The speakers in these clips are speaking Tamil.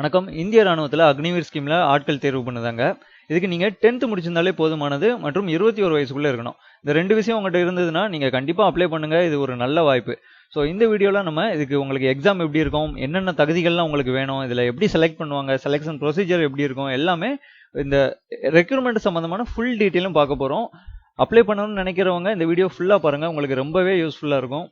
வணக்கம். இந்திய ராணுவத்தில் அக்னிவீர் ஸ்கீமில் ஆட்கள் தேர்வு பண்ணுதாங்க. இதுக்கு நீங்கள் டென்த்து முடிச்சிருந்தாலே போதுமானது மற்றும் இருபத்தி ஒரு வயசுக்குள்ளே இருக்கணும். இந்த ரெண்டு விஷயம் உங்கள்கிட்ட இருந்ததுன்னா நீங்கள் கண்டிப்பாக அப்ளை பண்ணுங்கள் இது ஒரு நல்ல வாய்ப்பு. ஸோ இந்த வீடியோவில் நம்ம இதுக்கு உங்களுக்கு எக்ஸாம் எப்படி இருக்கும் என்னென்ன தகுதிகள்லாம் உங்களுக்கு வேணும் இதில் எப்படி செலக்ட் பண்ணுவாங்க செலெக்ஷன் ப்ரொசீஜர் எப்படி இருக்கும் எல்லாமே இந்த ரெக்ரூட்மெண்ட் சம்மந்தமான ஃபுல் டீட்டெயிலும் பார்க்க போகிறோம் அப்ளை பண்ணணும்னு நினைக்கிறவங்க இந்த வீடியோ ஃபுல்லாக பாருங்கள் உங்களுக்கு ரொம்பவே யூஸ்ஃபுல்லாக இருக்கும்.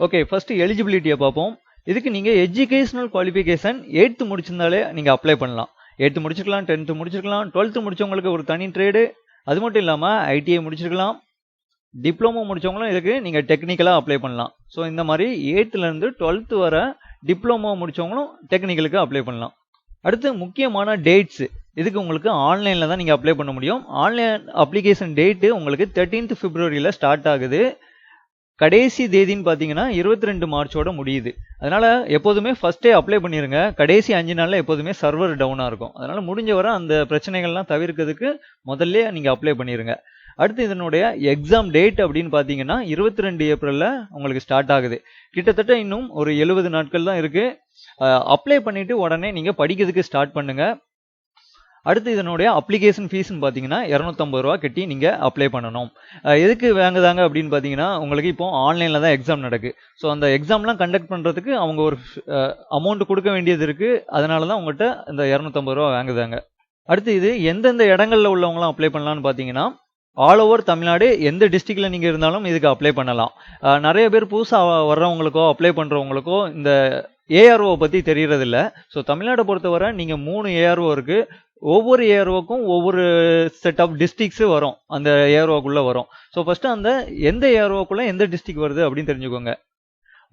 ஓகே ஃபஸ்ட்டு எலிஜிபிலிட்டியை பார்ப்போம். இதுக்கு நீங்கள் எஜுகேஷனல் குவாலிஃபிகேஷன் எயித்து முடிச்சிருந்தாலே நீங்கள் அப்ளை பண்ணலாம். எயித்து முடிச்சிருக்கலாம் டென்த்து முடிச்சிருக்கலாம் டுவெல்த்து முடிச்சவங்களுக்கு ஒரு தனி ட்ரேடு அது மட்டும் இல்லாமல் ஐடிஐ முடிச்சிருக்கலாம் டிப்ளமோ முடிச்சவங்களும் இதுக்கு நீங்கள் டெக்னிக்கலாக அப்ளை பண்ணலாம். ஸோ இந்த மாதிரி எயித்துலேருந்து டுவெல்த்து வர டிப்ளமோ முடித்தவங்களும் டெக்னிக்கலுக்கு அப்ளை பண்ணலாம். அடுத்து முக்கியமான டேட்ஸு இதுக்கு உங்களுக்கு ஆன்லைனில் தான் நீங்கள் அப்ளை பண்ண முடியும். ஆன்லைன் அப்ளிகேஷன் டேட்டு உங்களுக்கு தேர்ட்டீன்த் பிப்ரவரியில் ஸ்டார்ட் ஆகுது. கடைசி தேதின்னு பார்த்தீங்கன்னா இருபத்தி ரெண்டு மார்ச்சோட முடியுது. அதனால் எப்போதுமே ஃபஸ்ட்டே அப்ளை பண்ணிடுங்க கடைசி அஞ்சு நாளில் எப்போதுமே சர்வர் டவுனாக இருக்கும். அதனால் முடிஞ்ச வரை அந்த பிரச்சனைகள்லாம் தவிர்க்கிறதுக்கு முதல்ல நீங்கள் அப்ளை பண்ணிடுங்க அடுத்து இதனுடைய எக்ஸாம் டேட் அப்படின்னு பார்த்தீங்கன்னா இருபத்தி ரெண்டு ஏப்ரலில் உங்களுக்கு ஸ்டார்ட் ஆகுது. கிட்டத்தட்ட இன்னும் ஒரு எழுபது நாட்கள் தான் இருக்குது அப்ளை பண்ணிவிட்டு உடனே நீங்கள் படிக்கிறதுக்கு ஸ்டார்ட் பண்ணுங்கள் அடுத்து இதனுடைய அப்ளிகேஷன் ஃபீஸ்னு பார்த்தீங்கன்னா இரநூத்தம்பது ரூபா கட்டி நீங்கள் அப்ளை பண்ணணும். எதுக்கு வாங்குதாங்க அப்படின்னு பார்த்தீங்கன்னா உங்களுக்கு இப்போ ஆன்லைனில் தான் எக்ஸாம் நடக்கு. ஸோ அந்த எக்ஸாம்லாம் கண்டக்ட் பண்ணுறதுக்கு அவங்க ஒரு அமௌண்ட் கொடுக்க வேண்டியது இருக்குது அதனால தான் உங்கள்கிட்ட இந்த இரநூத்தம்பது ரூபா வாங்குதாங்க. அடுத்து இது எந்தெந்த இடங்களில் உள்ளவங்களாம் அப்ளை பண்ணலாம்னு பார்த்தீங்கன்னா ஆல் ஓவர் தமிழ்நாடு எந்த டிஸ்ட்ரிக்டில் நீங்கள் இருந்தாலும் இதுக்கு அப்ளை பண்ணலாம். நிறைய பேர் புதுசாக வர்றவங்களுக்கோ அப்ளை பண்ணுறவங்களுக்கோ இந்த ஏஆர்ஓவை பற்றி தெரியறதில்ல. ஸோ தமிழ்நாடை பொறுத்தவரை நீங்கள் மூணு ஏஆர்ஓ இருக்குது ஒவ்வொரு ஏரோவுக்கும் ஒவ்வொரு செட் ஆஃப் டிஸ்ட்ரிக்ஸு வரும். அந்த ஏரோக்குள்ளே வரும். ஸோ ஃபஸ்ட்டு அந்த எந்த ஏரோவுக்குள்ளே எந்த டிஸ்ட்ரிக் வருது அப்படின்னு தெரிஞ்சுக்கோங்க.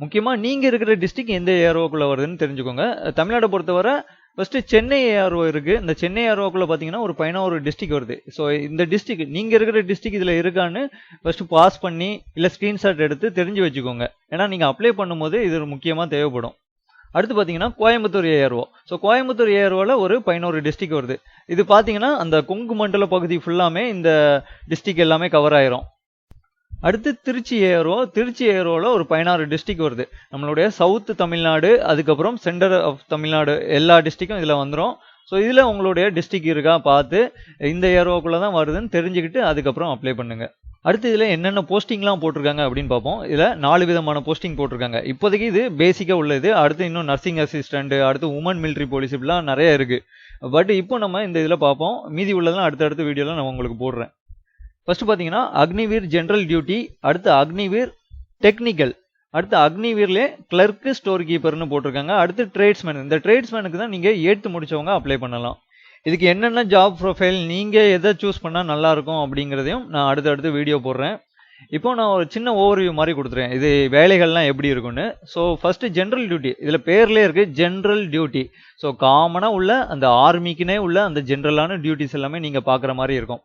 முக்கியமாக நீங்கள் இருக்கிற டிஸ்ட்ரிக் எந்த ஏரோக்குள்ளே வருதுன்னு தெரிஞ்சுக்கோங்க. தமிழ்நாட்டை பொறுத்தவரை ஃபஸ்ட்டு சென்னை ஏஆர்ஓ இருக்குது இந்த சென்னை ஏஆர்ஓக்குள்ளே பார்த்தீங்கன்னா ஒரு பதினோரு டிஸ்ட்ரிக் வருது. ஸோ இந்த டிஸ்ட்ரிக் நீங்கள் இருக்கிற டிஸ்ட்ரிக் இதில் இருக்கான்னு ஃபஸ்ட்டு பாஸ் பண்ணி இல்லை ஸ்க்ரீன்ஷாட் எடுத்து தெரிஞ்சு வச்சுக்கோங்க. ஏன்னா நீங்கள் அப்ளை பண்ணும்போது இது முக்கியமாக தேவைப்படும். அடுத்து பார்த்தீங்கன்னா கோயம்புத்தூர் ஏஆர்ஓ ஸோ கோயம்புத்தூர் ஏஆர்ஓவில் ஒரு பதினோரு டிஸ்ட்ரிக் வருது. இது பார்த்தீங்கன்னா அந்த கொங்கு மண்டல பகுதி ஃபுல்லாமே இந்த டிஸ்ட்ரிக் எல்லாமே கவர் ஆயிரும். அடுத்து திருச்சி ஏரோ திருச்சி ஏரோவில் ஒரு பதினாறு டிஸ்ட்ரிக் வருது. நம்மளுடைய சவுத் தமிழ்நாடு அதுக்கப்புறம் சென்டர் ஆஃப் தமிழ்நாடு எல்லா டிஸ்ட்ரிக்கும் இதில் வந்துடும் ஸோ இதில் உங்களுடைய டிஸ்ட்ரிக் இருக்கா? பார்த்து இந்த ஏரோக்குள்ளே தான் வருதுன்னு தெரிஞ்சுக்கிட்டு அதுக்கப்புறம் அப்ளை பண்ணுங்கள் அடுத்து இதில் என்னென்ன போஸ்டிங்லாம் போட்டிருக்காங்க அப்படின்னு பார்ப்போம். இதில் நாலு விதமான போஸ்டிங் போட்டிருக்காங்க. இப்போதைக்கு இது பேசிக்காக உள்ளது. அடுத்து இன்னும் நர்சிங் அசிஸ்டண்ட் அடுத்து உமன் மிலிட்ரி போலீஸ் இப்படிலாம் நிறைய இருக்குது பட் இப்போ நம்ம இந்த இதில் பார்ப்போம். மீதி உள்ளதெல்லாம் அடுத்தடுத்த வீடியோவில் நான் உங்களுக்கு போடுறேன். ஃபஸ்ட்டு பார்த்தீங்கன்னா அக்னிவீர் ஜென்ரல் டியூட்டி அடுத்து அக்னிவீர் டெக்னிக்கல் அடுத்து அக்னிவீர்லே கிளர்க்கு ஸ்டோர் கீப்பர்னு போட்டிருக்காங்க. அடுத்து ட்ரேட்ஸ்மேன் இந்த ட்ரேட்ஸ்மேனுக்கு தான் நீங்கள் ஏற்று முடிச்சவங்க அப்ளை பண்ணலாம். இதுக்கு என்னென்ன ஜாப் ப்ரொஃபைல் நீங்கள் எதை சூஸ் பண்ணால் நல்லாயிருக்கும் அப்படிங்கிறதையும் நான் அடுத்தடுத்து வீடியோ போடுறேன். இப்போ நான் ஒரு சின்ன ஓவர்வியூ மாதிரி கொடுத்துறேன். இது வேலைகள்லாம் எப்படி இருக்குன்னு ஸோ ஃபஸ்ட்டு ஜென்ரல் டியூட்டி இதில் பேர்லேயே இருக்குது ஜென்ரல் டியூட்டி ஸோ காமனாக உள்ள அந்த ஆர்மிக்குனே உள்ள அந்த ஜென்ரலான டியூட்டிஸ் எல்லாமே நீங்கள் பார்க்குற மாதிரி இருக்கும்.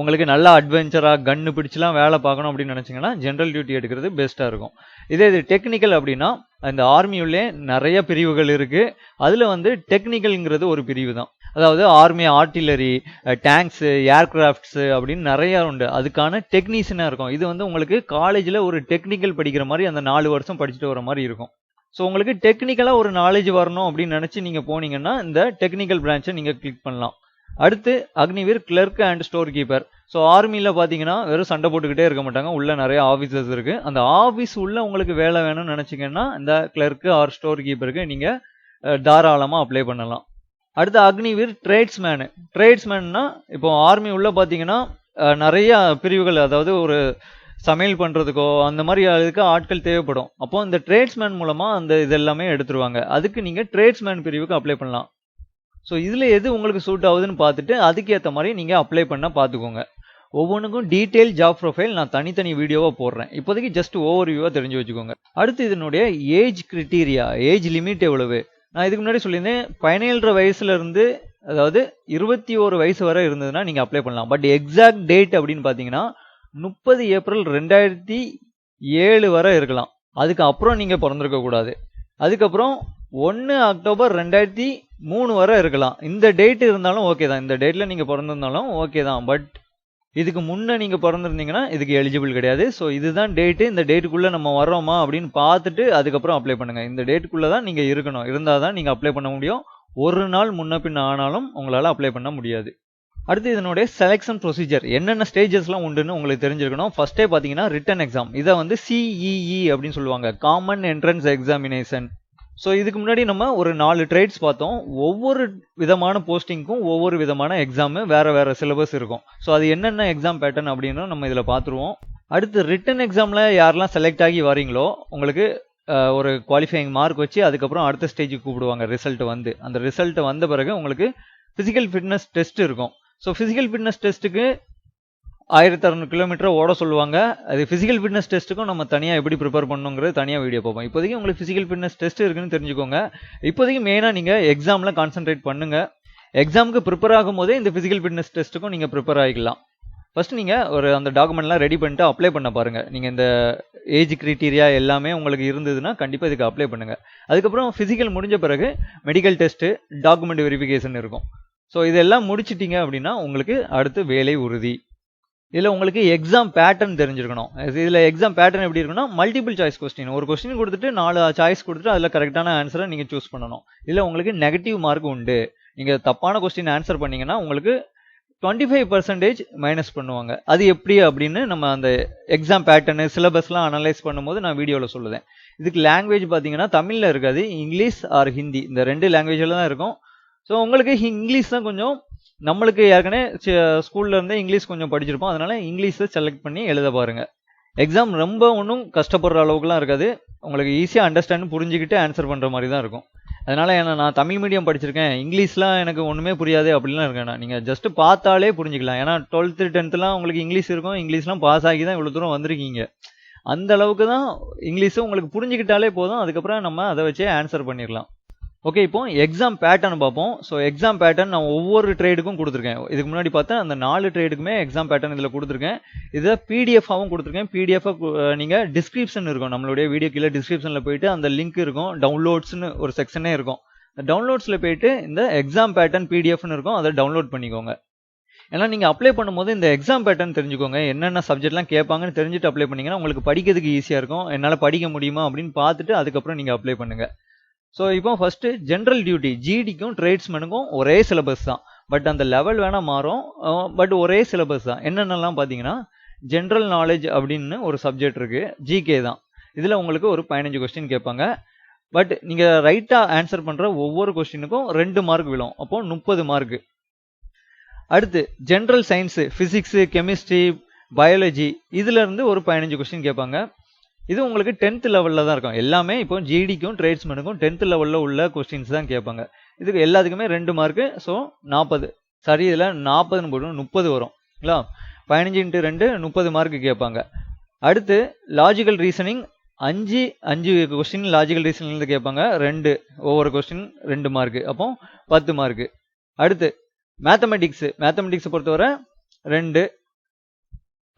உங்களுக்கு நல்லா அட்வென்ச்சராக கன்று பிடிச்சலாம் வேலை பார்க்கணும் அப்படின்னு நினச்சிங்கன்னா ஜென்ரல் டியூட்டி எடுக்கிறது பெஸ்ட்டாக இருக்கும். இதே இது டெக்னிக்கல் அப்படின்னா இந்த ஆர்மியுள்ளே நிறைய பிரிவுகள் இருக்குது அதில் வந்து டெக்னிக்கல்ங்கிறது ஒரு பிரிவு தான். அதாவது ஆர்மி ஆர்டிலரி டேங்க்ஸு ஏர்கிராஃப்ட்ஸு அப்படின்னு நிறையா உண்டு. அதுக்கான டெக்னீஷியனாக இருக்கும். இது வந்து உங்களுக்கு காலேஜில் ஒரு டெக்னிக்கல் படிக்கிற மாதிரி அந்த நாலு வருஷம் படிச்சுட்டு வர மாதிரி இருக்கும். ஸோ உங்களுக்கு டெக்னிக்கலாக ஒரு நாலேஜ் வரணும் அப்படின்னு நினச்சி நீங்கள் போனீங்கன்னா இந்த டெக்னிக்கல் பிரான்ச்சை நீங்கள் கிளிக் பண்ணலாம். அடுத்து Agniveer clerk and store keeper so ஆர்மியில் பார்த்தீங்கன்னா வெறும் சண்டை போட்டுக்கிட்டே இருக்க மாட்டாங்க. உள்ள நிறைய ஆஃபீஸர்ஸ் இருக்குது அந்த ஆஃபீஸ் உள்ள உங்களுக்கு வேலை வேணும்னு நினச்சிங்கன்னா இந்த கிளர்க்கு ஆர் ஸ்டோர் கீப்பருக்கு நீங்கள் தாராளமாக அப்ளை பண்ணலாம். அடுத்து அக்னிவீர் ட்ரேட்ஸ்மேனு ட்ரேட்ஸ்மேன்னா இப்போ ஆர்மி உள்ள பார்த்தீங்கன்னா நிறைய பிரிவுகள் அதாவது ஒரு சமையல் பண்ணுறதுக்கோ அந்த மாதிரி அதுக்கு ஆட்கள் தேவைப்படும். அப்போ இந்த ட்ரேட்ஸ்மேன் மூலமாக அந்த இதெல்லாமே எடுத்துருவாங்க. அதுக்கு நீங்கள் ட்ரேட்ஸ்மேன் பிரிவுக்கு அப்ளை பண்ணலாம். ஸோ இதில் எது உங்களுக்கு சூட் ஆகுதுன்னு பார்த்துட்டு அதுக்கேற்ற மாதிரி நீங்கள் அப்ளை பண்ண பார்த்துக்கோங்க. ஒவ்வொன்றுக்கும் டீட்டெயில் ஜாப் ப்ரொஃபைல் நான் தனித்தனி வீடியோவாக போடுறேன். இப்போதைக்கு ஜஸ்ட் ஓவர் வியூவாக தெரிஞ்சு வச்சுக்கோங்க. அடுத்து இதனுடைய ஏஜ் கிரிட்டீரியா ஏஜ் லிமிட் எவ்வளவு? நான் இதுக்கு முன்னாடி சொல்லியிருந்தேன் பதினேழு வயசுலேருந்து அதாவது இருபத்தி ஒரு வயசு வரை இருந்ததுன்னா நீங்கள் அப்ளை பண்ணலாம். பட் எக்ஸாக்ட் டேட் அப்படின்னு பார்த்தீங்கன்னா முப்பது ஏப்ரல் ரெண்டாயிரத்தி ஏழு வரை இருக்கலாம். அதுக்கு அப்புறம் நீங்கள் பிறந்திருக்க கூடாது அதுக்கப்புறம் ஒன்று அக்டோபர் ரெண்டாயிரத்தி மூணு வரை இருக்கலாம். இந்த டேட் இருந்தாலும் ஓகே தான். இந்த டேட்டில் நீங்கள் பிறந்திருந்தாலும் ஓகே தான். பட் இதுக்கு முன்னே நீங்கள் பிறந்திருந்தீங்கன்னா இதுக்கு எலிஜிபிள் கிடையாது. ஸோ இதுதான் டேட்டு இந்த டேட்டுக்குள்ளே நம்ம வரோமா அப்படின்னு பார்த்துட்டு அதுக்கப்புறம் அப்ளை பண்ணுங்கள் இந்த டேட்டுக்குள்ளே தான் நீங்கள் இருக்கணும். இருந்தால் தான் நீங்கள் அப்ளை பண்ண முடியும். ஒரு நாள் முன்ன பின்ன ஆனாலும் உங்களால் அப்ளை பண்ண முடியாது. அடுத்து இதனுடைய செலெக்ஷன் ப்ரொசீஜர் என்னென்ன ஸ்டேஜஸ்லாம் உண்டுன்னு உங்களுக்கு தெரிஞ்சிருக்கணும். ஃபஸ்ட்டே பார்த்தீங்கன்னா ரிட்டன் எக்ஸாம் இதை வந்து சிஇஇ அப்படின்னு சொல்லுவாங்க. காமன் என்ட்ரன்ஸ் எக்ஸாமினேஷன் ஸோ இதுக்கு முன்னாடி நம்ம ஒரு நாலு ட்ரேட்ஸ் பார்த்தோம். ஒவ்வொரு விதமான போஸ்டிங்க்கும் ஒவ்வொரு விதமான எக்ஸாமு வேறு வேறு சிலபஸ் இருக்கும். ஸோ அது என்னென்ன எக்ஸாம் பேட்டர்ன் அப்படின்னு நம்ம இதில் பார்த்துருவோம். அடுத்து ரிட்டன் எக்ஸாமில் யாரெல்லாம் செலக்ட் ஆகி வரீங்களோ உங்களுக்கு ஒரு குவாலிஃபைங் மார்க் வச்சு அதுக்கப்புறம் அடுத்த ஸ்டேஜுக்கு கூப்பிடுவாங்க. ரிசல்ட் வந்து. அந்த ரிசல்ட் வந்த பிறகு உங்களுக்கு ஃபிசிக்கல் ஃபிட்னஸ் டெஸ்ட் இருக்கும். ஸோ ஃபிசிக்கல் ஃபிட்னஸ் டெஸ்ட்டுக்கு ஆயிரத்தி அறநூறு கிலோமீட்டர் ஓட சொல்லுவாங்க. அது ஃபிசிக்கல் ஃபிட்னஸ் டெஸ்ட்டுக்கும் நம்ம தனியாக எப்படி ப்ரிப்பேர் பண்ணுங்கிறது தனியாக வீடியோ பார்ப்போம். இப்போதைக்கு உங்களுக்கு ஃபிசிக்கல் ஃபிட்னஸ் டெஸ்ட் இருக்குன்னு தெரிஞ்சுக்கோங்க. இப்போதைக்கு மெயினாக நீங்கள் எக்ஸாமில் கான்சென்ட்ரேட் பண்ணுங்கள் எக்ஸாமுக்கு ப்ரிப்பேர் ஆகும்போதே இந்த ஃபிசிக்கல் ஃபிட்னஸ் டெஸ்ட்டுக்கும் நீங்கள் ப்ரிப்பேர் ஆகிக்கலாம் ஃபர்ஸ்ட் நீங்கள் ஒரு அந்த டாக்குமெண்ட்லாம் ரெடி பண்ணிட்டு அப்ளை பண்ண பாருங்கள் நீங்கள் இந்த ஏஜ் க்ரிட்டீரியா எல்லாமே உங்களுக்கு இருந்ததுன்னா கண்டிப்பாக இதுக்கு அப்ளை பண்ணுங்கள் அதுக்கப்புறம் ஃபிசிக்கல் முடிஞ்ச பிறகு மெடிக்கல் டெஸ்ட்டு டாக்குமெண்ட் வெரிஃபிகேஷன் இருக்கும். ஸோ இதெல்லாம் முடிச்சிட்டிங்க அப்படின்னா உங்களுக்கு அடுத்து வேலை உறுதி. இதில் உங்களுக்கு எக்ஸாம் பேட்டர்ன் தெரிஞ்சிருக்கணும். இதில் எக்ஸாம் பேட்டர்ன் எப்படி இருக்குன்னா மல்டிபிள் சாய்ஸ் கொஸ்டின் ஒரு கொஸ்டின் கொடுத்துட்டு நாலு சாய்ஸ் கொடுத்துட்டு அதில் கரெக்டான ஆன்சரை நீங்கள் சூஸ் பண்ணணும். இதில் உங்களுக்கு நெகட்டிவ் மார்க் உண்டு. நீங்கள் தப்பான கொஸ்டின் ஆன்சர் பண்ணீங்கன்னா உங்களுக்கு டுவெண்ட்டி ஃபைவ் பர்சன்டேஜ் மைனஸ் பண்ணுவாங்க. அது எப்படி அப்படின்னு நம்ம அந்த எக்ஸாம் பேட்டர்னு சிலபஸ்லாம் அனலைஸ் பண்ணும்போது நான் வீடியோவில் சொல்லுவேன் இதுக்கு லாங்குவேஜ் பார்த்தீங்கன்னா தமிழில் இருக்காது இங்கிலீஷ் ஆர் ஹிந்தி. இந்த ரெண்டு லாங்குவேஜில் தான் இருக்கும். ஸோ உங்களுக்கு இங்கிலீஷ் தான் கொஞ்சம் நம்மளுக்கு ஏற்கனவே ஸ்கூல்ல இருந்தே இங்கிலீஷ் கொஞ்சம் படிச்சிருப்போம். அதனால் இங்கிலீஷை செலக்ட் பண்ணி எழுத பாருங்கள் எக்ஸாம் ரொம்ப ஒன்றும் கஷ்டப்படுற அளவுக்குலாம் இருக்காது. உங்களுக்கு ஈஸியாக அண்டர்ஸ்டாண்ட் புரிஞ்சுக்கிட்டு ஆன்சர் பண்ணுற மாதிரி தான் இருக்கும். அதனால் ஏன்னா நான் தமிழ் மீடியம் படிச்சிருக்கேன். இங்கிலீஷ்லாம் எனக்கு ஒன்றுமே புரியாது அப்படிலாம் இருக்கேன் நான். நீங்கள் ஜஸ்ட்டு பார்த்தாலே புரிஞ்சுக்கலாம். ஏன்னா டுவெல்த்து டென்த்துலாம் உங்களுக்கு இங்கிலீஷ் இருக்கும். இங்கிலீஷ்லாம் பாஸ் ஆகி தான் இவ்வளோ தூரம் வந்திருக்கீங்க. அந்த அளவுக்கு தான் இங்கிலீஷும் உங்களுக்கு புரிஞ்சுக்கிட்டாலே போதும். அதுக்கப்புறம் நம்ம அதை வச்சே ஆன்சர் பண்ணிடலாம் ஓகே இப்போ எக்ஸாம் பேட்டர்ன் பார்ப்போம். ஸோ எக்ஸாம் பேட்டர்ன் நான் ஒவ்வொரு ட்ரேடுக்கும் கொடுத்துருக்கேன். இதுக்கு முன்னாடி பார்த்தா அந்த நாலு ட்ரேடுக்குமே எக்ஸாம் பேட்டர்ன் இதில் கொடுத்துருக்கேன். இதை பிடிஎஃபாகவும் கொடுத்துருக்கேன். பிடிஎஃப் நீங்கள் டிஸ்கிரிப்ஷன் இருக்கும். நம்மளுடைய வீடியோ கீழே டிஸ்கிரிப்ஷனில் போயிட்டு அந்த லிங்க் இருக்கும். டவுன்லோட்ஸ்னு ஒரு செக்ஷனே இருக்கும். டவுன்லோட்ஸில் போயிட்டு இந்த எக்ஸாம் பேட்டர்ன் பிடிஎஃப்னு இருக்கும். அதை டவுன்லோட் பண்ணிக்கோங்க. ஏன்னா நீங்கள் அப்ளை பண்ணும்போது இந்த எக்ஸாம் பேட்டர்ன் தெரிஞ்சுக்கோங்க. என்னென்ன சப்ஜெக்ட்லாம் கேட்பாங்கன்னு தெரிஞ்சுட்டு அப்ளை பண்ணிங்கன்னா உங்களுக்கு படிக்கிறதுக்கு ஈஸியாக இருக்கும். என்னால் படிக்க முடியுமா அப்படின்னு பார்த்துட்டு அதுக்கப்புறம் நீங்கள் அப்ளை பண்ணுங்கள் ஸோ இப்போ ஃபஸ்ட்டு ஜென்ரல் டியூட்டி ஜிடிக்கும் ட்ரேட்ஸ்மேனுக்கும் ஒரே சிலபஸ் தான். பட் அந்த லெவல் வேணால் மாறும். பட் ஒரே சிலபஸ் தான். என்னென்னலாம் பார்த்தீங்கன்னா ஜென்ரல் நாலேஜ் அப்படின்னு ஒரு சப்ஜெக்ட் இருக்குது ஜிகே தான். இதில் உங்களுக்கு ஒரு பதினஞ்சு கொஸ்டின் கேட்பாங்க. பட் நீங்கள் ரைட்டாக ஆன்சர் பண்ணுற ஒவ்வொரு கொஸ்டினுக்கும் ரெண்டு மார்க் விழும். அப்போ முப்பது மார்க் அடுத்து general science physics chemistry biology இதிலேருந்து ஒரு பதினஞ்சு கொஸ்டின் கேட்பாங்க. இது உங்களுக்கு டென்த் லெவலில் தான் இருக்கும். எல்லாமே இப்போ ஜிடிக்கும் ட்ரேட்ஸ்மேனுக்கும் டென்த் லெவலில் உள்ள கொஸ்டின்ஸ் தான் கேட்பாங்க. இதுக்கு எல்லாத்துக்குமே ரெண்டு மார்க்கு ஸோ நாற்பது சரி இதில் நாற்பதுன்னு போட்டு முப்பது வரும். இல்லா பதினஞ்சு இன்ட்டு ரெண்டு முப்பது மார்க்கு கேட்பாங்க. அடுத்து லாஜிக்கல் ரீசனிங் அஞ்சு அஞ்சு கொஸ்டின் லாஜிக்கல் ரீசனிங்லேருந்து கேட்பாங்க. ரெண்டு ஒவ்வொரு கொஸ்டின் ரெண்டு மார்க்கு அப்போ பத்து மார்க்கு அடுத்து மேத்தமெட்டிக்ஸு மேத்தமெட்டிக்ஸை பொறுத்தவரை ரெண்டு.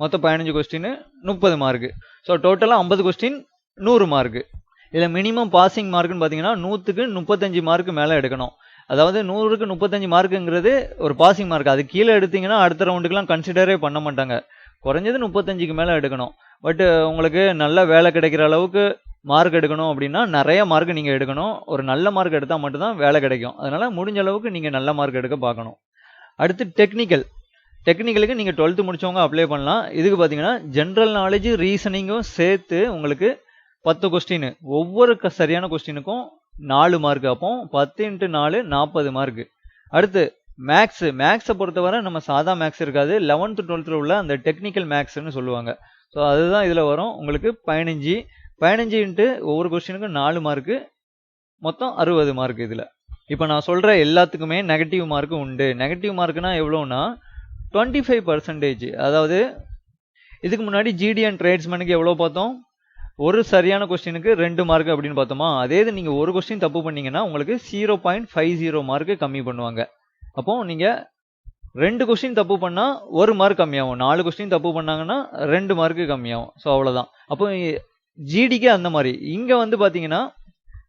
மொத்தம் பதினஞ்சு கொஸ்டின்னு முப்பது மார்க்கு ஸோ டோட்டலாக ஐம்பது கொஸ்டின் நூறு மார்க்கு இதில் மினிமம் பாசிங் மார்க்குன்னு பார்த்தீங்கன்னா நூற்றுக்கு முப்பத்தஞ்சு மார்க்கு மேலே எடுக்கணும். அதாவது நூறுக்கு முப்பத்தஞ்சு மார்க்குங்கிறது ஒரு பாசிங் மார்க் அது கீழே எடுத்தீங்கன்னா அடுத்த ரவுண்டுக்குலாம் கன்சிடரே பண்ண மாட்டாங்க. குறைஞ்சது முப்பத்தஞ்சுக்கு மேலே எடுக்கணும். பட் உங்களுக்கு நல்ல வேலை கிடைக்கிற அளவுக்கு மார்க் எடுக்கணும் அப்படின்னா நிறைய மார்க் நீங்கள் எடுக்கணும். ஒரு நல்ல மார்க் எடுத்தால் மட்டும்தான் வேலை கிடைக்கும். அதனால் முடிஞ்ச அளவுக்கு நீங்கள் நல்ல மார்க் எடுக்க பார்க்கணும். அடுத்து டெக்னிக்கல் டெக்னிக்கலுக்கு நீங்கள் டுவெல்த்து முடிச்சவங்க அப்ளை பண்ணலாம். இதுக்கு பார்த்தீங்கன்னா ஜென்ரல் நாலேஜ் ரீசனிங்கும் சேர்த்து உங்களுக்கு பத்து கொஸ்டின் ஒவ்வொரு க- சரியான கொஸ்டினுக்கும் நாலு மார்க் அப்போ பத்து இன்ட்டு நாலு நாற்பது மார்க் அடுத்து மேக்ஸ் மேக்ஸை பொறுத்தவரை நம்ம சாதா மேக்ஸ் இருக்காது. லெவன்த்து டுவெல்த்தில் உள்ள அந்த டெக்னிக்கல் மேக்ஸ்னு சொல்லுவாங்க. ஸோ அதுதான் இதில் வரும். உங்களுக்கு பதினஞ்சு. பதினஞ்சு இன்ட்டு ஒவ்வொரு கொஸ்டினுக்கும் நாலு மார்க்கு மொத்தம் அறுபது மார்க் இதில். இப்போ நான் சொல்கிற எல்லாத்துக்குமே நெகட்டிவ் மார்க்கு உண்டு. நெகட்டிவ் மார்க்குனா எவ்வளோன்னா டுவெண்ட்டி ஃபைவ் பர்சன்டேஜ் அதாவது இதுக்கு முன்னாடி ஜிடி அண்ட் ட்ரேட்ஸ்மேனுக்கு எவ்வளோ பார்த்தோம்? ஒரு சரியான கொஸ்டினுக்கு ரெண்டு மார்க் அப்படின்னு பார்த்தோமா? அதே இது நீங்கள் ஒரு கொஸ்டின் தப்பு பண்ணீங்கன்னா உங்களுக்கு zero point five zero mark கம்மி பண்ணுவாங்க. அப்போ நீங்கள் ரெண்டு கொஸ்டின் தப்பு பண்ணால் ஒரு மார்க் கம்மியாகும். நாலு கொஸ்டின் தப்பு பண்ணாங்கன்னா ரெண்டு மார்க்கு கம்மியாகும். ஸோ அவ்வளோதான் அப்போ ஜிடிக்கு அந்த மாதிரி. இங்கே வந்து பார்த்தீங்கன்னா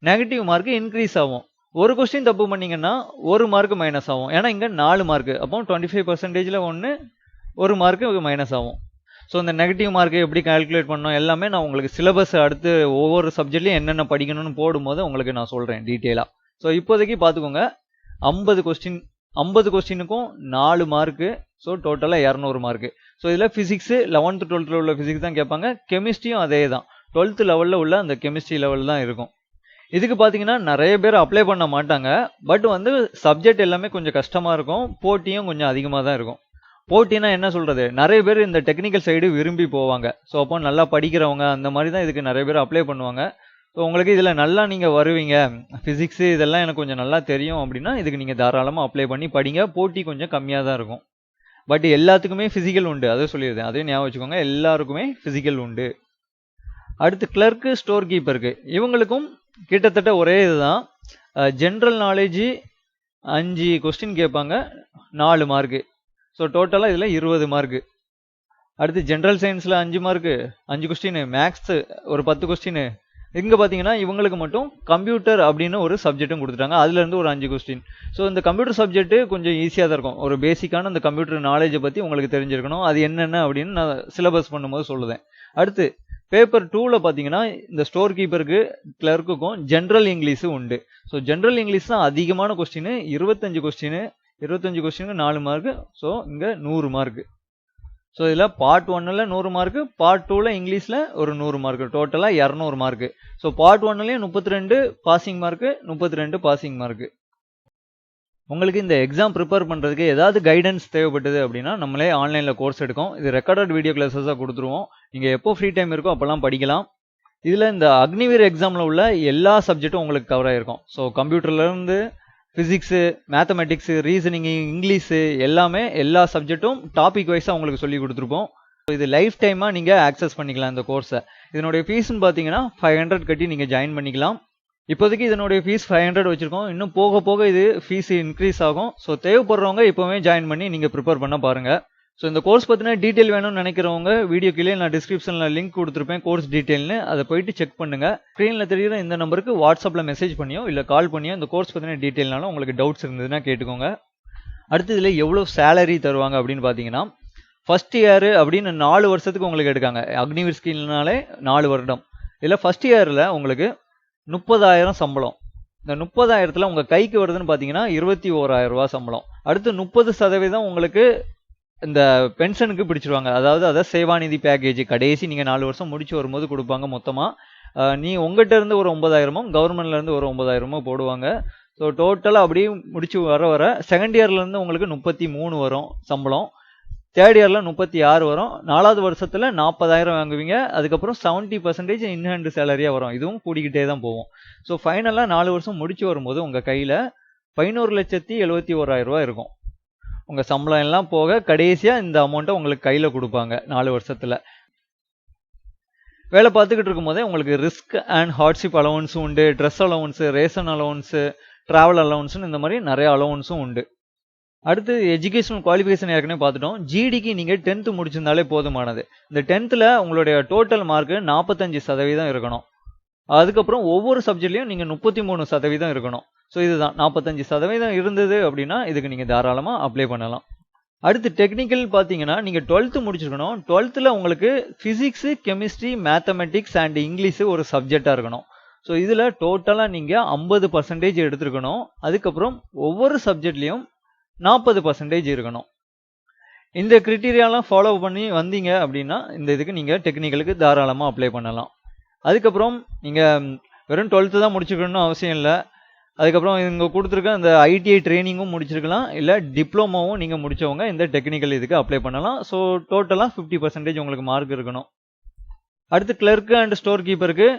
நெகட்டிவ் மார்க்கு இன்க்ரீஸ் ஆகும். ஒரு கொஸ்டின் தப்பு பண்ணிங்கன்னா ஒரு மார்க் மைனஸ் ஆகும். ஏன்னா இங்கே நாலு மார்க் அப்போ டுவெண்ட்டி ஃபைவ் பர்சன்டேஜில் ஒன்று ஒரு மார்க்கு மைனஸ் ஆகும். ஸோ இந்த நெகட்டிவ் மார்க்கை எப்படி கால்குலேட் பண்ணோம் எல்லாமே நான் உங்களுக்கு சிலபஸ் அடுத்து ஒவ்வொரு சப்ஜெக்ட்லையும் என்னென்ன படிக்கணும்னு போடும்போது உங்களுக்கு நான் சொல்கிறேன் டீட்டெயிலாக ஸோ இப்போதைக்கு பார்த்துக்கோங்க. ஐம்பது கொஸ்டின் ஐம்பது கொஸ்டினுக்கும் நாலு மார்க்கு ஸோ டோட்டலாக இரநூறு மார்க்கு ஸோ இதில் ஃபிசிக்ஸு லெவன்த்து டுவெல்த்தில் உள்ள ஃபிசிக்ஸ் தான் கேட்பாங்க. கெமிஸ்ட்ரியும் அதே தான் டுவெல்த்து லெவலில் உள்ள அந்த கெமிஸ்ட்ரி லெவல் தான் இருக்கும். இதுக்கு பார்த்தீங்கன்னா நிறைய பேர் அப்ளை பண்ண மாட்டாங்க. பட் வந்து சப்ஜெக்ட் எல்லாமே கொஞ்சம் கஷ்டமாக இருக்கும். போட்டியும் கொஞ்சம் அதிகமாக தான் இருக்கும். போட்டினா என்ன சொல்கிறது நிறைய பேர் இந்த டெக்னிக்கல் சைடு விரும்பி போவாங்க. ஸோ அப்போ நல்லா படிக்கிறவங்க அந்த மாதிரி தான் இதுக்கு நிறைய பேர் அப்ளை பண்ணுவாங்க. ஸோ உங்களுக்கு இதில் நல்லா நீங்கள் வருவீங்க. ஃபிசிக்ஸு இதெல்லாம் எனக்கு கொஞ்சம் நல்லா தெரியும் அப்படின்னா இதுக்கு நீங்கள் தாராளமாக அப்ளை பண்ணி படிங்க. போட்டி கொஞ்சம் கம்மியாக தான் இருக்கும். பட் எல்லாத்துக்குமே ஃபிசிக்கல் உண்டு. அதை சொல்லியிருந்தேன் அதையும் ஞாபகம் வச்சுக்கோங்க. எல்லாருக்குமே ஃபிசிக்கல் உண்டு. அடுத்து கிளர்க்கு ஸ்டோர் கீப்பருக்கு இவங்களுக்கும் கிட்டத்தட்ட ஒரே இதுதான். ஜென்ரல் நாலேஜு அஞ்சு கொஸ்டின் கேட்பாங்க. நாலு மார்க்கு ஸோ டோட்டலாக இதில் இருபது மார்க்கு அடுத்து ஜென்ரல் சயின்ஸில் அஞ்சு மார்க்கு அஞ்சு கொஸ்டின் மேக்ஸு ஒரு பத்து கொஸ்டின் இங்கே பார்த்தீங்கன்னா இவங்களுக்கு மட்டும் கம்ப்யூட்டர் அப்படின்னு ஒரு சப்ஜெக்ட்டும் கொடுத்துட்டாங்க. அதுலேருந்து ஒரு அஞ்சு கொஸ்டின் ஸோ இந்த கம்ப்யூட்டர் சப்ஜெக்ட்டு கொஞ்சம் ஈஸியாக தான் இருக்கும். ஒரு பேசிக்கான இந்த கம்ப்யூட்டர் நாலேஜை பற்றி உங்களுக்கு தெரிஞ்சிருக்கணும். அது என்னென்ன அப்படின்னு நான் சிலபஸ் பண்ணும்போது சொல்லுவேன் அடுத்து பேப்பர் டூவில் பார்த்தீங்கன்னா இந்த ஸ்டோர் கீப்பருக்கு கிளர்க்குக்கும் ஜென்ரல் இங்கிலீஷு உண்டு. ஸோ ஜென்ரல் இங்கிலீஷ் தான் அதிகமான கொஸ்டின் இருபத்தஞ்சு கொஸ்டின் இருபத்தஞ்சு கொஸ்டினுக்கு நாலு மார்க்கு ஸோ இங்கே நூறு மார்க்கு ஸோ இதில் பார்ட் ஒன்னில் நூறு மார்க்கு பார்ட் டூவில் இங்கிலீஷில் ஒரு நூறு மார்க்கு டோட்டலாக இரநூறு மார்க்கு ஸோ பார்ட் ஒன்னுலேயும் முப்பத்தி ரெண்டு பாசிங் மார்க்கு முப்பத்தி ரெண்டு பாசிங் மார்க்கு உங்களுக்கு இந்த எக்ஸாம் ப்ரிப்பேர் பண்ணுறதுக்கு ஏதாவது கைடன்ஸ் தேவைப்பட்டது அப்படின்னா நம்மளே ஆன்லைனில் கோர்ஸ் எடுக்கும். இது ரெக்கார்டட் வீடியோ கிளாஸஸாக கொடுத்துருவோம். நீங்கள் எப்போ ஃப்ரீ டைம் இருக்கோ அப்போல்லாம் படிக்கலாம். இதில் இந்த அக்னிவீர் எக்ஸாமில் உள்ள எல்லா சப்ஜெக்ட்டும் உங்களுக்கு கவர் ஆகிருக்கும் ஸோ கம்ப்யூட்டர்லேருந்து ஃபிசிக்ஸு மேத்தமெட்டிக்ஸு ரீசனிங்கு இங்கிலீஷு எல்லாமே எல்லா சப்ஜெக்ட்டும் டாபிக் வைஸாக உங்களுக்கு சொல்லி கொடுத்துருப்போம் இது லைஃப் டைமாக நீங்கள் ஆக்சஸ் பண்ணிக்கலாம் இந்த கோர்ஸை இதனுடைய ஃபீஸ்னு பார்த்தீங்கன்னா ஃபைவ் ஹண்ட்ரட் கட்டி நீங்கள் ஜாயின் பண்ணிக்கலாம். இப்போதைக்கு இதனுடைய ஃபீஸ் ஃபைவ் ஹண்ட்ரட் வச்சுருக்கோம். இன்னும் போக போக இது ஃபீஸ் இன்க்ரீஸ் ஆகும். ஸோ தேவைப்படுறவங்க இப்போவே ஜாயின் பண்ணி நீங்கள் ப்ரிப்பேர் பண்ண பாருங்கள் ஸோ இந்த கோர்ஸ் பற்றின டீட்டெயில் வேணும்னு நினைக்கிறவங்க வீடியோ கீழே நான் டிஸ்கிரிப்ஷனில் லிங்க் கொடுத்துருப்பேன் கோர்ஸ் டீட்டெயில்னு அதை போயிட்டு செக் பண்ணுங்கள் ஸ்க்ரீனில் தெரியுற இந்த நம்பருக்கு வாட்ஸ்அப்பில் மெசேஜ் பண்ணியோ இல்லை கால் பண்ணியோ இந்த கோர்ஸ் பற்றின டீட்டெயில்னாலும் உங்களுக்கு டவுட்ஸ் இருந்ததுன்னா கேட்டுக்கோங்க. அடுத்து இதில் எவ்வளோ சேலரி தருவாங்க அப்படின்னு பார்த்தீங்கன்னா ஃபஸ்ட் இயர் அப்படின்னு நாலு வருஷத்துக்கு உங்களுக்கு எடுக்காங்க. அக்னிவீர் ஸ்கீம்னாலே நாலு வருடம். இதில் ஃபஸ்ட் இயரில் உங்களுக்கு முப்பதாயிரம் சம்பளம். இந்த முப்பதாயிரத்தில் உங்கள் கைக்கு வருதுன்னு பார்த்தீங்கன்னா இருபத்தி ஓராயிரம் ரூபா சம்பளம். அடுத்து முப்பது சதவீதம் உங்களுக்கு இந்த பென்ஷனுக்கு பிடிச்சிருவாங்க. அதாவது அதை சேவாநிதி பேக்கேஜ் கடைசி நீங்கள் நாலு வருஷம் முடிச்சு வரும்போது கொடுப்பாங்க மொத்தமாக நீ உங்கள்கிட்ட இருந்து ஒரு ஒன்பதாயிரமும் கவர்மெண்ட்லேருந்து ஒரு ஒன்பதாயிரமோ போடுவாங்க. ஸோ டோட்டலாக அப்படியே முடிச்சு வர வர செகண்ட் இயர்லேருந்து உங்களுக்கு முப்பத்தி மூணு வரும் சம்பளம். தேர்ட் இயரில் முப்பத்தி ஆறு வரும். நாலாவது வருஷத்தில் நாற்பதாயிரம் வாங்குவீங்க. அதுக்கப்புறம் செவன்ட்டி பர்சன்டேஜ் இன்ஹேண்ட் சேலரியாக வரும். இதுவும் கூடிக்கிட்டே தான் போகும். ஸோ ஃபைனலாக நாலு வருஷம் முடிச்சு வரும்போது உங்கள் கையில் பதினோரு லட்சத்தி எழுபத்தி ஓராயிரம் இருக்கும். உங்கள் சம்பளம் எல்லாம் போக கடைசியாக இந்த அமௌண்ட்டை உங்களுக்கு கையில் கொடுப்பாங்க நாலு வருஷத்தில். வேலை பார்த்துக்கிட்டு இருக்கும்போதே உங்களுக்கு ரிஸ்க் அண்ட் ஹார்ட்ஷிப் அலவன்ஸும் உண்டு. Dress allowance ration allowance travel அலவன்ஸுன்னு இந்த மாதிரி நிறைய அலவன்ஸும் உண்டு. அடுத்து எஜுகேஷனல் குவாலிஃபிகேஷன் ஏற்கனவே பார்த்துட்டோம். ஜிடிக்கு நீங்கள் டென்த்து முடிச்சிருந்தாலே போதுமானது. இந்த டென்த்தில் உங்களுடைய டோட்டல் மார்க்கு நாற்பத்தஞ்சு சதவீதம் இருக்கணும். அதுக்கப்புறம் ஒவ்வொரு சப்ஜெக்ட்லையும் நீங்கள் முப்பத்தி மூணு சதவீதம் இருக்கணும். ஸோ இதுதான். நாற்பத்தஞ்சு சதவீதம் இருந்தது அப்படின்னா இதுக்கு நீங்கள் தாராளமாக அப்ளை பண்ணலாம். அடுத்து டெக்னிக்கல் பார்த்தீங்கன்னா நீங்கள் டுவெல்த்து முடிச்சிருக்கணும். டுவெல்த்தில் உங்களுக்கு physics chemistry mathematics and English ஒரு சப்ஜெக்டாக இருக்கணும். ஸோ இதில் டோட்டலாக நீங்கள் ஐம்பது பர்சன்டேஜ் எடுத்துருக்கணும். அதுக்கப்புறம் ஒவ்வொரு சப்ஜெக்ட்லேயும் நாற்பது பர்சன்டேஜ் இருக்கணும். இந்த க்ரிட்டீரியாலாம் ஃபாலோ பண்ணி வந்தீங்க அப்படின்னா இந்த இதுக்கு நீங்கள் டெக்னிக்கலுக்கு தாராளமாக அப்ளை பண்ணலாம். அதுக்கப்புறம் நீங்கள் வெறும் டுவெல்த்து தான் முடிச்சுக்கணும்னு அவசியம் இல்லை. அதுக்கப்புறம் இங்கே கொடுத்துருக்க அந்த ஐடிஐ ட்ரைனிங்கும் முடிச்சிருக்கலாம். இல்லை டிப்ளமோவும் நீங்கள் முடித்தவங்க இந்த டெக்னிக்கல் இதுக்கு அப்ளை பண்ணலாம். ஸோ டோட்டலாக ஃபிஃப்டி பர்சன்டேஜ் உங்களுக்கு மார்க் இருக்கணும். அடுத்து கிளர்க்கு அண்ட் ஸ்டோர் கீப்பருக்கு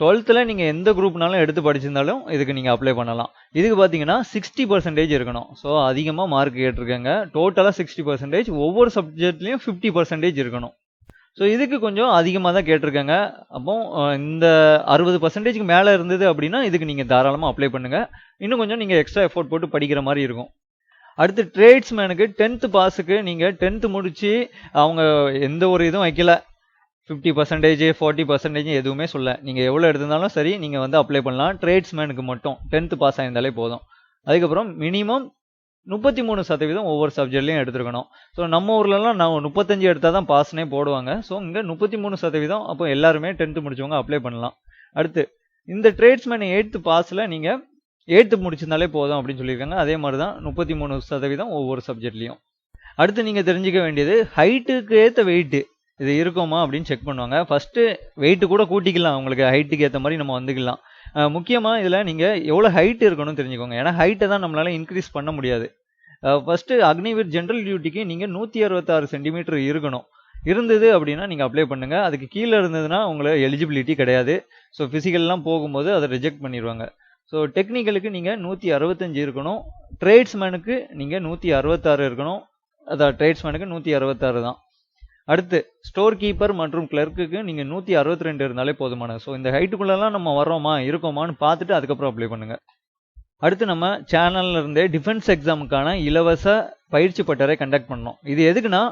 டுவெல்த்தில் நீங்கள் எந்த குரூப்னாலும் எடுத்து படிச்சிருந்தாலும் இதுக்கு நீங்கள் அப்ளை பண்ணலாம். இதுக்கு பார்த்தீங்கன்னா சிக்ஸ்டி பர்சன்டேஜ் இருக்கணும். ஸோ அதிகமாக மார்க் கேட்டிருக்காங்க. டோட்டலாக சிக்ஸ்டி பர்சன்டேஜ் ஒவ்வொரு சப்ஜெக்ட்லேயும் ஃபிஃப்டி பர்சன்டேஜ் இருக்கணும். ஸோ இதுக்கு கொஞ்சம் அதிகமாக தான் கேட்டிருக்காங்க. அப்போ இந்த அறுபது பர்சன்டேஜ்க்கு மேலே இருந்தது அப்படின்னா இதுக்கு நீங்கள் தாராளமாக அப்ளை பண்ணுங்கள் இன்னும் கொஞ்சம் நீங்கள் எக்ஸ்ட்ரா எஃபோர்ட் போட்டு படிக்கிற மாதிரி இருக்கும். அடுத்து ட்ரேட்ஸ்மேனுக்கு டென்த்து பாஸுக்கு நீங்கள் டென்த்து முடித்து அவங்க எந்த ஒரு இதுவும் வைக்கல. ஃபிஃப்டி பர்சன்டேஜ் ஃபார்ட்டி பர்சன்டேஜ் எதுவுமே சொல்ல. நீங்கள் எவ்வளோ எடுத்திருந்தாலும் சரி நீங்கள் வந்து அப்ளை பண்ணலாம். ட்ரேட்ஸ்மேனுக்கு மட்டும் டென்த்து பாஸ் ஆயிருந்தாலே போதும். அதுக்கப்புறம் மினிமம் முப்பத்தி மூணு சதவீதம் ஒவ்வொரு சப்ஜெக்ட்லையும் எடுத்துருக்கணும். ஸோ நம்ம ஊர்லலாம் நான் முப்பத்தஞ்சு எடுத்தால் தான் பாஸ்னே போடுவாங்க. ஸோ இங்கே முப்பத்தி மூணு சதவீதம் அப்போ எல்லாருமே டென்த்து முடிச்சவங்க அப்ளை பண்ணலாம். அடுத்து இந்த ட்ரேட்ஸ்மேன் எயித்து பாஸில் நீங்கள் எயித்து முடிச்சிருந்தாலே போதும் அப்படின்னு சொல்லியிருக்காங்க. அதே மாதிரி தான் முப்பத்தி மூணு சதவீதம் ஒவ்வொரு சப்ஜெக்ட்லேயும் அடுத்து நீங்கள் தெரிஞ்சுக்க வேண்டியது ஹைட்டுக்கு ஏற்ற வெயிட்டு இது இருக்குமா அப்படின்னு செக் பண்ணுவாங்க. ஃபஸ்ட்டு வெயிட்டு கூட கூட்டிக்கலாம். உங்களுக்கு ஹைட்டுக்கு ஏற்ற மாதிரி நம்ம வந்துக்கலாம். முக்கியமாக இதில் நீங்கள் எவ்வளோ ஹைட் இருக்கணும்னு தெரிஞ்சுக்கோங்க. ஏன்னா ஹைட்டை தான் நம்மளால் இன்க்ரீஸ் பண்ண முடியாது. ஃபஸ்ட்டு அக்னிவீர் ஜென்ரல் டியூட்டிக்கு நீங்கள் நூற்றி அறுபத்தாறு சென்டிமீட்டர் இருக்கணும். இருந்தது அப்படின்னா நீங்கள் அப்ளை பண்ணுங்கள் அதுக்கு கீழே இருந்ததுன்னா உங்களை எலிஜிபிலிட்டி கிடையாது. ஸோ ஃபிசிக்கல்லாம் போகும்போது அதை ரிஜெக்ட் பண்ணிடுவாங்க. ஸோ டெக்னிக்கலுக்கு நீங்கள் நூற்றி அறுபத்தஞ்சு இருக்கணும். ட்ரேட்ஸ்மேனுக்கு நீங்கள் நூற்றி அறுபத்தாறு இருக்கணும். அதான் ட்ரேட்ஸ்மேனுக்கு நூற்றி அறுபத்தாறு தான். அடுத்து ஸ்டோர் கீப்பர் மற்றும் கிளர்க்குக்கு நீங்கள் நூற்றி அறுபத்தி ரெண்டு இருந்தாலே போதுமானது ஸோ இந்த ஹைட்டுக்குள்ளெல்லாம் நம்ம வரோமா இருக்கோமான்னு பார்த்துட்டு அதுக்கப்புறம் அப்ளை பண்ணுங்கள் அடுத்து நம்ம சேனல்ல இருந்தே டிஃபென்ஸ் எக்ஸாமுக்கான இலவச பயிற்சி பட்டறை கண்டக்ட் பண்ணோம் இது எதுக்குன்னா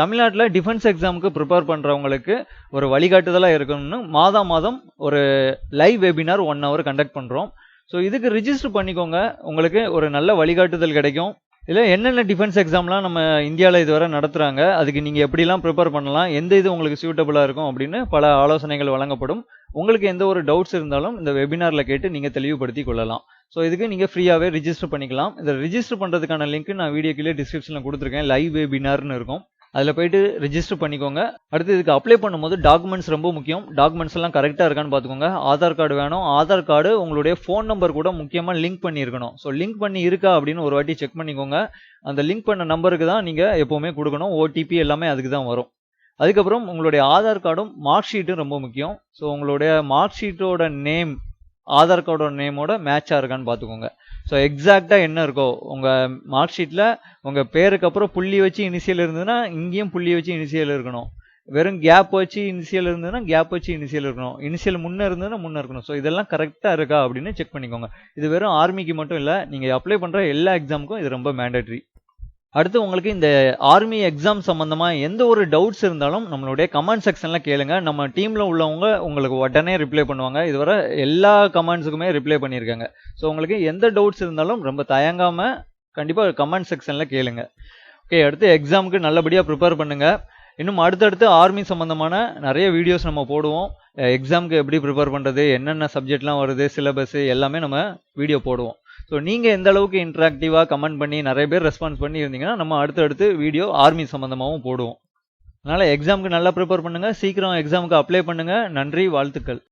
தமிழ்நாட்டில் டிஃபென்ஸ் எக்ஸாமுக்கு ப்ரிப்பேர் பண்ணுறவங்களுக்கு ஒரு வழிகாட்டுதலாக இருக்கணும்னு மாதம் மாதம் ஒரு live webinar one hour conduct பண்ணுறோம் ஸோ இதுக்கு ரிஜிஸ்டர் பண்ணிக்கோங்க. உங்களுக்கு ஒரு நல்ல வழிகாட்டுதல் கிடைக்கும். இதில் என்னென்ன டிஃபென்ஸ் எக்ஸாம்லாம் நம்ம இந்தியாவில் இதுவரை நடத்துகிறாங்க அதுக்கு நீங்கள் எப்படிலாம் ப்ரிப்பேர் பண்ணலாம் எந்த இது உங்களுக்கு சூட்டபுளாக இருக்கும் அப்படின்னு பல ஆலோசனைகள் வழங்கப்படும். உங்களுக்கு எந்த ஒரு டவுட்ஸ் இருந்தாலும் இந்த வெபினாரில் கேட்டு நீங்கள் தெளிவுபடுத்தி கொள்ளலாம். ஸோ இதுக்கு நீங்கள் ஃப்ரீயாகவே ரிஜிஸ்டர் பண்ணிக்கலாம். இதை ரிஜிஸ்டர் பண்ணுறதுக்கான லிங்க் நான் வீடியோ கீழே டிஸ்கிரிப்ஷனில் கொடுத்துருக்கேன். லைவ் வெபினார்னு இருக்கும். அதில் போயிட்டு ரிஜிஸ்டர் பண்ணிக்கோங்க. அடுத்து இதுக்கு அப்ளை பண்ணும்போது டாக்குமெண்ட்ஸ் ரொம்ப முக்கியம். டாக்குமெண்ட்ஸ் எல்லாம் கரெக்டாக இருக்கான்னு பார்த்துக்கோங்க. ஆதார் கார்டு வேணும். ஆதார் கார்டு உங்களுடைய ஃபோன் நம்பர் கூட முக்கியமாக லிங்க் பண்ணியிருக்கணும். ஸோ லிங்க் பண்ணி இருக்கா அப்படின்னு ஒரு வாட்டி செக் பண்ணிக்கோங்க. அந்த லிங்க் பண்ண நம்பருக்கு தான் நீங்கள் எப்போவுமே கொடுக்கணும். ஓடிபி எல்லாமே அதுக்கு தான் வரும். அதுக்கப்புறம் உங்களுடைய ஆதார் கார்டும் மார்க் ஷீட்டும் ரொம்ப முக்கியம். ஸோ உங்களுடைய மார்க் ஷீட்டோட நேம் ஆதார் கார்டோட நேமோட மேட்சாக இருக்கான்னு பார்த்துக்கோங்க. ஸோ எக்ஸாக்டாக என்ன இருக்கோ உங்கள் மார்க் ஷீட்டில் உங்கள் பேருக்கு அப்புறம் புள்ளி வச்சு இனிஷியல் இருந்ததுன்னா இங்கேயும் புள்ளி வச்சு இனிஷியல் இருக்கணும். வெறும் கேப் வச்சு இனிஷியல் இருந்ததுன்னா கேப் வச்சு இனிஷியல் இருக்கணும். இனிஷியல் முன்னே இருந்ததுன்னா முன்னே இருக்கணும். ஸோ இதெல்லாம் கரெக்டாக இருக்கா அப்படின்னு செக் பண்ணிக்கோங்க. இது வெறும் ஆர்மிக்கு மட்டும் இல்லை நீங்கள் அப்ளை பண்ணுற எல்லா எக்ஸாமுக்கும் இது ரொம்ப மேண்டட்ரி அடுத்து உங்களுக்கு இந்த ஆர்மி எக்ஸாம் சம்மந்தமாக எந்த ஒரு டவுட்ஸ் இருந்தாலும் நம்மளுடைய கமெண்ட் செக்ஷனில் கேளுங்க. நம்ம டீமில் உள்ளவங்க உங்களுக்கு உடனே ரிப்ளை பண்ணுவாங்க. இதுவரை எல்லா கமெண்ட்ஸுக்குமே ரிப்ளை பண்ணியிருக்காங்க. ஸோ உங்களுக்கு எந்த டவுட்ஸ் இருந்தாலும் ரொம்ப தயங்காமல் கண்டிப்பாக கமெண்ட் செக்ஷனில் கேளுங்க. ஓகே அடுத்து எக்ஸாமுக்கு நல்லபடியாக ப்ரிப்பேர் பண்ணுங்கள் இன்னும் அடுத்தடுத்து ஆர்மி சம்மந்தமான நிறைய வீடியோஸ் நம்ம போடுவோம். எக்ஸாமுக்கு எப்படி ப்ரிப்பேர் பண்ணுறது என்னென்ன சப்ஜெக்ட்லாம் வருது சிலபஸ் எல்லாமே நம்ம வீடியோ போடுவோம். ஸோ நீங்கள் எந்த அளவுக்கு இன்ட்ராக்டிவாக கமெண்ட் பண்ணி நிறைய பேர் ரெஸ்பான்ஸ் பண்ணி இருந்தீங்கன்னா நம்ம அடுத்தடுத்து வீடியோ ஆர்மி சம்மந்தமாகவும் போடுவோம். அதனால் எக்ஸாமுக்கு நல்லா ப்ரிப்பேர் பண்ணுங்கள் சீக்கிரம் எக்ஸாமுக்கு அப்ளை பண்ணுங்கள் நன்றி வாழ்த்துக்கள்.